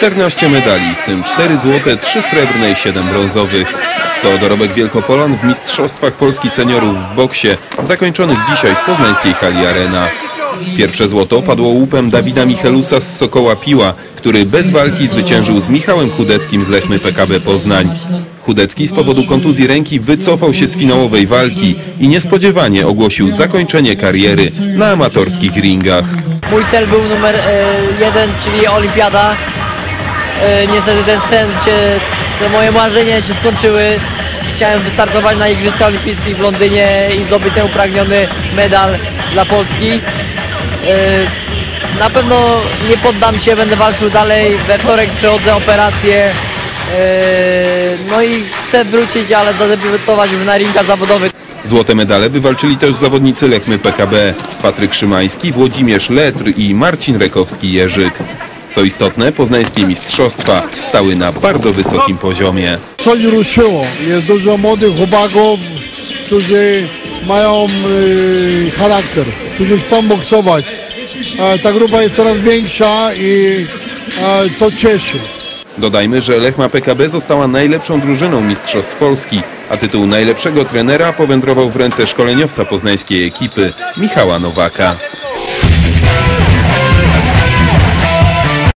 14 medali, w tym 4 złote, 3 srebrne i 7 brązowych. To dorobek Wielkopolan w Mistrzostwach Polski Seniorów w boksie, zakończonych dzisiaj w poznańskiej hali Arena. Pierwsze złoto padło łupem Dawida Michelusa z Sokoła Piła, który bez walki zwyciężył z Michałem Chudeckim z Lechmy PKB Poznań. Chudecki z powodu kontuzji ręki wycofał się z finałowej walki i niespodziewanie ogłosił zakończenie kariery na amatorskich ringach. Mój cel był numer e, jeden, czyli olimpiada. E, niestety ten sen się, te moje marzenia się skończyły. Chciałem wystartować na Igrzyska Olimpijskich w Londynie i zdobyć ten upragniony medal dla Polski. E, na pewno nie poddam się, będę walczył dalej. We wtorek przechodzę operację. E, no i chcę wrócić, ale zadebiutować już na ringach zawodowych. Złote medale wywalczyli też zawodnicy Lechmy PKB Patryk Szymański, Włodzimierz Letr i Marcin Rekowski-Jerzyk. Co istotne, poznańskie mistrzostwa stały na bardzo wysokim poziomie. coś ruszyło. Jest dużo młodych chłopaków, którzy mają y, charakter, którzy chcą boksować. E, ta grupa jest coraz większa i e, to cieszy. Dodajmy, że Lechma PKB została najlepszą drużyną Mistrzostw Polski, a tytuł najlepszego trenera powędrował w ręce szkoleniowca poznańskiej ekipy Michała Nowaka.